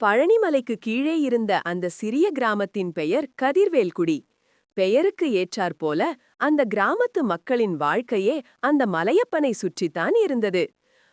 பழனிமலைக்கு கீழே இருந்த அந்த சிறிய கிராமத்தின் பெயர் கதிர்வேல்குடி. பெயருக்கு ஏற்றாற்போல அந்த கிராமத்து மக்களின் வாழ்க்கையே அந்த மலையப்பனை சுற்றித்தான் இருந்தது.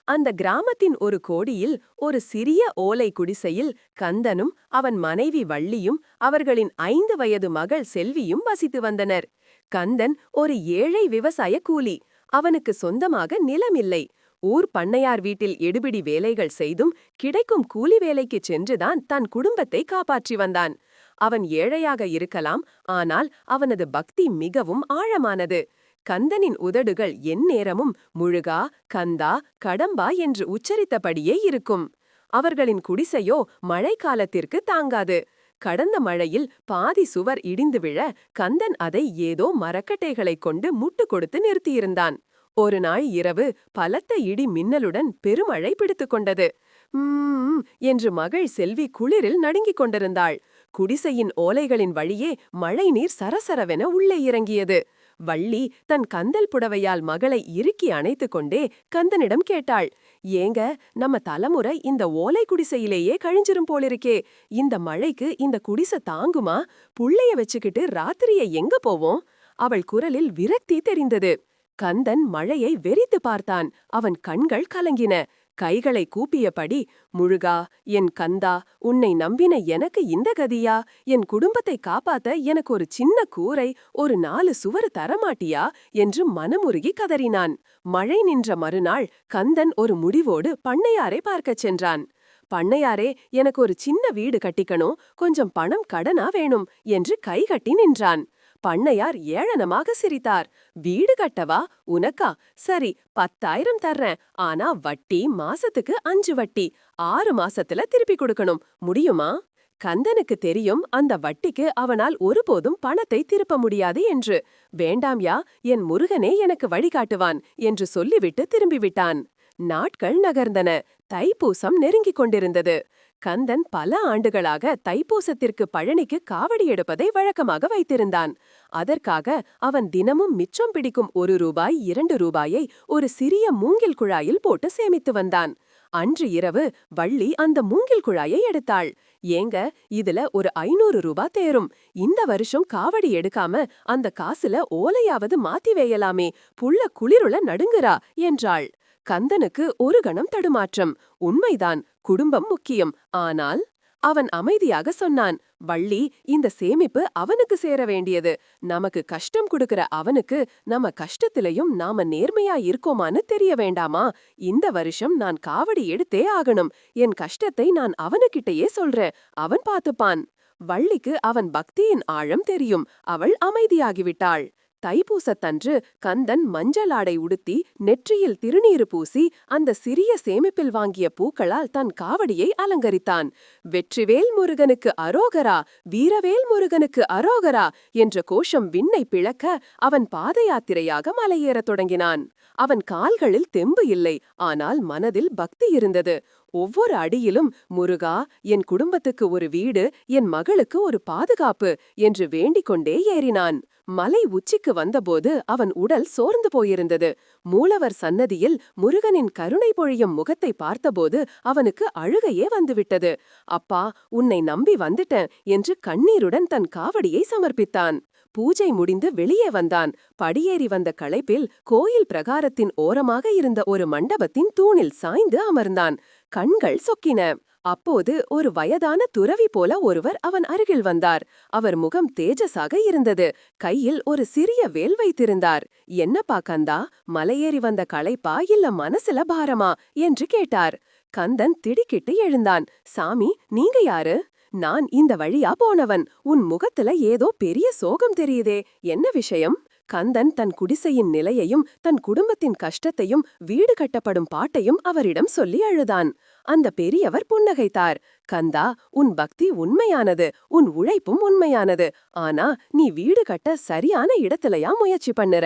அந்த கிராமத்தின் ஒரு கோடியில் ஒரு சிறிய ஓலை குடிசையில் கந்தனும் அவன் மனைவி வள்ளியும் அவர்களின் ஐந்து வயது மகள் செல்வியும் வசித்து வந்தனர். கந்தன் ஒரு ஏழை விவசாய கூலி. அவனுக்கு சொந்தமாக நிலமில்லை. ஊர் பண்ணையார் வீட்டில் எடுபிடி வேலைகள் செய்தும் கிடைக்கும் கூலி வேலைக்குச் சென்றுதான் தன் குடும்பத்தை காப்பாற்றி வந்தான். அவன் ஏழையாக இருக்கலாம் ஆனால் அவனது பக்தி மிகவும் ஆழமானது. கந்தனின் உதடுகள் எந்நேரமும் முழுகா கந்தா கடம்பா என்று உச்சரித்தபடியே இருக்கும். அவர்களின் குடிசையோ மழைக்காலத்திற்கு தாங்காது. கடந்த மழையில் பாதி சுவர் இடிந்து விழ கந்தன் அதை ஏதோ மரக்கட்டைகளைக் கொண்டு முட்டு கொடுத்து நிறுத்தியிருந்தான். ஒரு நாள் இரவு பலத்த இடி மின்னலுடன் பெருமழை பிடித்துக் கொண்டது. உம் என்று மகள் செல்வி குளிரில் நடுங்கிக் கொண்டிருந்தாள். குடிசையின் ஓலைகளின் வழியே மழைநீர் சரசரவென உள்ளே இறங்கியது. வள்ளி தன் கந்தல் புடவையால் மகளை இறுக்கி அணைத்துக் கொண்டே கந்தனிடம் கேட்டாள். ஏங்க நம்ம தலைமுறை இந்த ஓலை குடிசையிலேயே கழிஞ்சிரும் போலிருக்கே. இந்த மழைக்கு இந்த குடிசை தாங்குமா? புள்ளைய வச்சுக்கிட்டு ராத்திரிய எங்க போவோம்? அவள் குரலில் விரக்தி தெரிந்தது. கந்தன் மழையை வெறித்து பார்த்தான். அவன் கண்கள் கலங்கின. கைகளை கூப்பியபடி முழுகா என் கந்தா உன்னை நம்பின எனக்கு இந்த கதியா? என் குடும்பத்தை காப்பாத்த எனக்கு ஒரு சின்ன கூரை ஒரு நாலு சுவரு தரமாட்டியா? என்று மனமுருகி கதறினான். மழை நின்ற மறுநாள் கந்தன் ஒரு முடிவோடு பண்ணையாரை பார்க்கச் சென்றான். பண்ணையாரே எனக்கு ஒரு சின்ன வீடு கட்டிக்கணும். கொஞ்சம் பணம் கடனா வேணும்? என்று கைகட்டி நின்றான். பண்ணையார் ஏளனமாக சிரித்தார். வீடு கட்டவா? உனக்கா? சரி பத்தாயிரம் தர்றேன். ஆனா வட்டி மாசத்துக்கு அஞ்சு வட்டி. ஆறு மாசத்துல திருப்பி கொடுக்கணும். முடியுமா? கந்தனுக்கு தெரியும் அந்த வட்டிக்கு அவனால் ஒருபோதும் பணத்தை திருப்ப முடியாது என்று. வேண்டாம்யா என் முருகனே எனக்கு வழிகாட்டுவான் என்று சொல்லிவிட்டு திரும்பிவிட்டான். நாட்கள் நகர்ந்தன. தைப்பூசம் நெருங்கிக் கொண்டிருந்தது. கந்தன் பல ஆண்டுகளாக தைப்பூசத்திற்கு பழனிக்கு காவடி எடுப்பதை வழக்கமாக வைத்திருந்தான். அதற்காக அவன் தினமும் மிச்சம் பிடிக்கும் ஒரு ரூபாய் இரண்டு ரூபாயை ஒரு சிறிய மூங்கில் குழாயில் போட்டு சேமித்து வந்தான். அன்று இரவு வள்ளி அந்த மூங்கில் குழாயை எடுத்தாள். ஏங்க இதுல ஒரு ஐநூறு ரூபா தேரும். இந்த வருஷம் காவடி எடுக்காம அந்த காசுல ஓலையாவது மாத்தி வேயலாமே. புள்ள குளிருள நடுங்குறா என்றாள். கந்தனுக்கு ஒரு கணம் தடுமாற்றம். உண்மைதான் குடும்பம் முக்கியம். ஆனால் அவன் அமைதியாக சொன்னான் வள்ளி இந்த சேமிப்பு அவனுக்கு சேர வேண்டியது. நமக்கு கஷ்டம் கொடுக்கிற அவனுக்கு நம்ம கஷ்டத்திலையும் நாம நேர்மையா இருக்கோமான்னு தெரிய வேண்டாமா? இந்த வருஷம் நான் காவடி எடுத்தே ஆகணும். என் கஷ்டத்தை நான் அவனுக்கிட்டயே சொல்றேன். அவன் பார்த்துப்பான். வள்ளிக்கு அவன் பக்தியின் ஆழம் தெரியும். அவள் அமைதியாகிவிட்டாள். தைப்பூசத்தன்று கந்தன் மஞ்சள் ஆடை உடுத்தி நெற்றியில் திருநீறு பூசி அந்த சிறிய சேமிப்பில் வாங்கிய பூக்களால் தன் காவடியை அலங்கரித்தான். வெற்றிவேல் முருகனுக்கு அரோகரா வீரவேல் முருகனுக்கு அரோகரா என்ற கோஷம் விண்ணை பிளக்க அவன் பாத யாத்திரையாக மலையேறத் தொடங்கினான். அவன் கால்களில் தெம்பு இல்லை ஆனால் மனதில் பக்தி இருந்தது. ஒவ்வொரு அடியிலும் முருகா என் குடும்பத்துக்கு ஒரு வீடு என் மகளுக்கு ஒரு பாதுகாப்பு என்று வேண்டிக் கொண்டே ஏறினான். மலை உச்சிக்கு வந்தபோது அவன் உடல் சோர்ந்து போயிருந்தது. மூலவர் சன்னதியில் முருகனின் கருணை பொழியும் முகத்தை பார்த்தபோது அவனுக்கு அழுகையே வந்துவிட்டது. அப்பா உன்னை நம்பி வந்துட்டேன் என்று கண்ணீருடன் தன் காவடியை சமர்ப்பித்தான். பூஜை முடிந்து வெளியே வந்தான். படியேறி வந்த களைப்பில் கோயில் பிரகாரத்தின் ஓரமாக இருந்த ஒரு மண்டபத்தின் தூணில் சாய்ந்து அமர்ந்தான். கண்கள் சொக்கின. அப்போது ஒரு வயதான துறவி போல ஒருவர் அவன் அருகில் வந்தார். அவர் முகம் தேஜஸாக இருந்தது. கையில் ஒரு சிறிய வேல் வைத்திருந்தார். என்னப்பா கந்தா மலையேறி வந்த களைப்பா இல்ல மனசுல பாரமா? என்று கேட்டார். கந்தன் திடுக்கிட்டு எழுந்தான். சாமி நீங்க யாரு? நான் இந்த வழியா போனவன். உன் முகத்துல ஏதோ பெரிய சோகம் தெரியுதே. என்ன விஷயம்? கந்தன் தன் குடிசையின் நிலையையும் தன் குடும்பத்தின் கஷ்டத்தையும் வீடு கட்டப்படும் பாட்டையும் அவரிடம் சொல்லி அழுதான். அந்த பெரியவர் புன்னகைத்தார். கந்தா உன் பக்தி உண்மையானது உன் உழைப்பும் உண்மையானது. ஆனா நீ வீடு கட்ட சரியான இடத்துலயா முயற்சி பண்ணுற?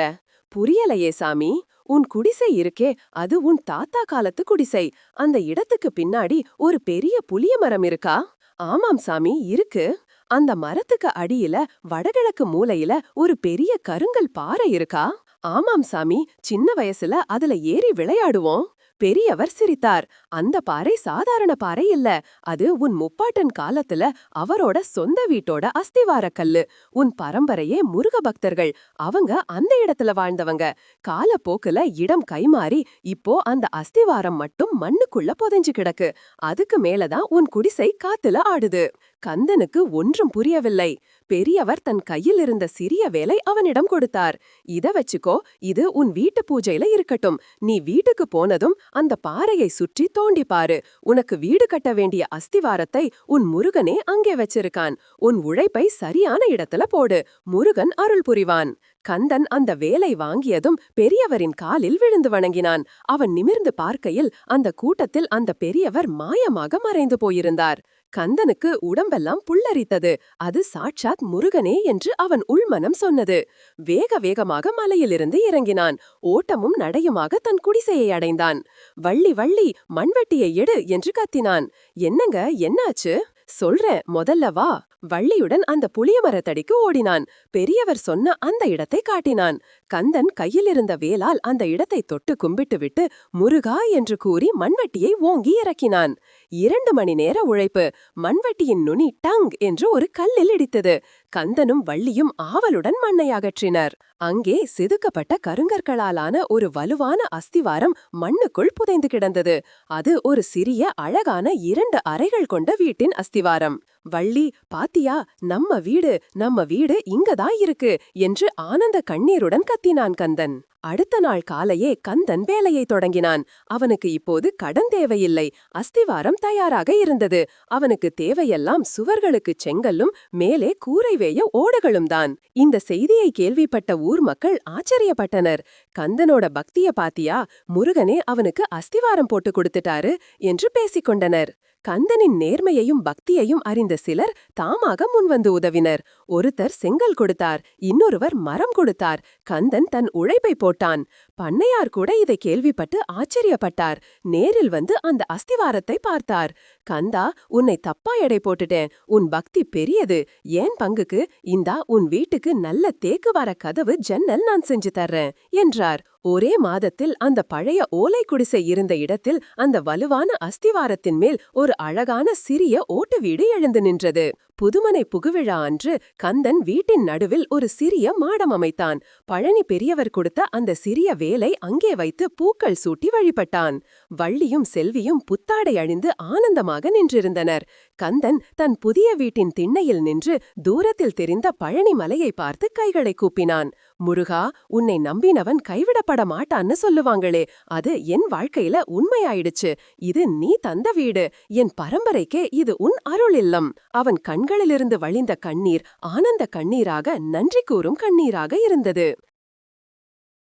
புரியலையே சாமி உன் குடிசை இருக்கே அது உன் தாத்தா காலத்து குடிசை. அந்த இடத்துக்கு பின்னாடி ஒரு பெரிய புளிய மரம் இருக்கா? ஆமாம் சாமி இருக்கு. அந்த மரத்துக்கு அடியில வடகிழக்கு மூலையில ஒரு பெரிய கருங்கல் பாறை இருக்கா? ஆமாம் சாமி சின்ன வயசுல அதுல ஏறி விளையாடுவோம். பெரியவர் சிரித்தார். அந்த பாறை சாதாரண பாறை இல்ல. அது உன் முப்பாட்டன் காலத்துல அவரோட சொந்த வீட்டோட அஸ்திவார கல்லு. உன் பரம்பரையே முருக பக்தர்கள். அவங்க அந்த இடத்துல வாழ்ந்தவங்க. காலப்போக்குல இடம் கைமாறி இப்போ அந்த அஸ்திவாரம் மட்டும் மண்ணுக்குள்ள புதைஞ்சு கிடக்கு. அதுக்கு மேலதான் உன் குடிசை காத்துல ஆடுது. கந்தனுக்கு ஒன்றும் புரியவில்லை. பெரியவர் தன் கையில் இருந்த சிறிய வேலை அவனிடம் கொடுத்தார். இத வச்சுக்கோ இது உன் வீட்டு பூஜையில இருக்கட்டும். நீ வீட்டுக்கு போனதும் அந்த பாறையை சுற்றி தோண்டி பாரு. உனக்கு வீடு கட்ட வேண்டிய அஸ்திவாரத்தை உன் முருகனே அங்கே வச்சிருக்கான். உன் உழைப்பை சரியான இடத்துல போடு. முருகன் அருள் புரிவான். கந்தன் அந்த வேலை வாங்கியதும் பெரியவரின் காலில் விழுந்து வணங்கினான். அவன் நிமிர்ந்து பார்க்கையில் அந்த கூட்டத்தில் அந்த பெரியவர் மாயமாக மறைந்து போயிருந்தார். கந்தனுக்கு உடம்பெல்லாம் புல்லரித்தது. அது சாட்சாத் முருகனே என்று அவன் உள்மனம் சொன்னது. வேக வேகமாக மலையிலிருந்து இறங்கினான். ஓட்டமும் நடையுமாக தன் குடிசையை அடைந்தான். வள்ளி வள்ளி மண்வெட்டியை எடு என்று கத்தினான். என்னங்க என்னாச்சு? சொல்றேன் முதல்ல வா. வள்ளியுடன் அந்த புளிய மரத்தடிக்கு ஓடினான். பெரியவர் சொன்ன அந்த இடத்தை காட்டினான். கந்தன் கையில் இருந்த வேலால் அந்த இடத்தை தொட்டு கும்பிட்டு விட்டு முருகா என்று கூறி மண்வெட்டியை ஓங்கி இறக்கினான். இரண்டு மணி நேர உழைப்பு. மண்வெட்டியின் நுனி டங் என்று ஒரு கல்லில் இடித்தது. கந்தனும் வள்ளியும் ஆவலுடன் மண்ணை அகற்றினர். அங்கே செதுக்கப்பட்ட கருங்கற்களாலான ஒரு வலுவான அஸ்திவாரம் மண்ணுக்குள் புதைந்து கிடந்தது. அது ஒரு சிறிய அழகான இரண்டு அறைகள் கொண்ட வீட்டின் அஸ்திவாரம். வள்ளி பாத்தியா நம்ம வீடு நம்ம வீடு இங்கதான் இருக்கு என்று ஆனந்த கண்ணீருடன் கத்தினான் கந்தன். அடுத்த நாள் காலையே கந்தன் வேலையை தொடங்கினான். அவனுக்கு இப்போது கடன் தேவையில்லை. அஸ்திவாரம் தயாராக இருந்தது. அவனுக்கு தேவையெல்லாம் சுவர்களுக்கு செங்கல்லும் மேலே கூரை வேய ஓடுகளும் தான். இந்த செய்தியை கேள்விப்பட்ட ஊர் மக்கள் ஆச்சரியப்பட்டனர். கந்தனோட பக்திய பாத்தியா? முருகனே அவனுக்கு அஸ்திவாரம் போட்டு கொடுத்துட்டாரு என்று பேசிக்கொண்டனர் கந்தனின் நேர்மையையும் பக்தியையும் அறிந்த சிலர் தாமாக முன்வந்து உதவினர். ஒருத்தர் செங்கல் கொடுத்தார் இன்னொருவர் மரம் கொடுத்தார். கந்தன் தன் உழைப்பை போட்டான். பண்ணையார் கூட இதை கேள்விப்பட்டு ஆச்சரியப்பட்டார். நேரில் வந்து அந்த அஸ்திவாரத்தை பார்த்தார். கந்தா உன்னை தப்பா எடை போட்டுட்டேன். உன் பக்தி பெரியது. ஏன் பங்குக்கு? இந்தா உன் வீட்டுக்கு நல்ல தேக்கு வர கதவு ஜன்னல் நான் செஞ்சு தர்றேன் என்றார். ஒரே மாதத்தில் அந்த பழைய ஓலை குடிசை இருந்த இடத்தில் அந்த வலுவான அஸ்திவாரத்தின் மேல் ஒரு அழகான சிறிய ஓட்டு வீடு எழுந்து நின்றது. புதுமனை புகுவிழா அன்று கந்தன் வீட்டின் நடுவில் ஒரு சிறிய மாடம் அமைத்தான். பழனி பெரியவர் கொடுத்த அந்த சிறிய வேலை அங்கே வைத்து பூக்கள் சூட்டி வழிபட்டான். வள்ளியும் செல்வியும் புத்தாடை அழிந்து ஆனந்தமாக நின்றிருந்தனர். கந்தன் தன் புதிய வீட்டின் திண்ணையில் நின்று தூரத்தில் தெரிந்த பழனி மலையை பார்த்து கைகளை கூப்பினான். முருகா உன்னை நம்பினவன் கைவிடப்பட மாட்டான்னு சொல்லுவாங்களே. அது என் வாழ்க்கையில உண்மையாயிடுச்சு. இது நீ தந்த வீடு. என் பரம்பரைக்கே இது உன் அருள் இல்லம். அவன் கண்களிலிருந்து வழிந்த கண்ணீர் ஆனந்த கண்ணீராக நன்றி கூறும் கண்ணீராக இருந்தது.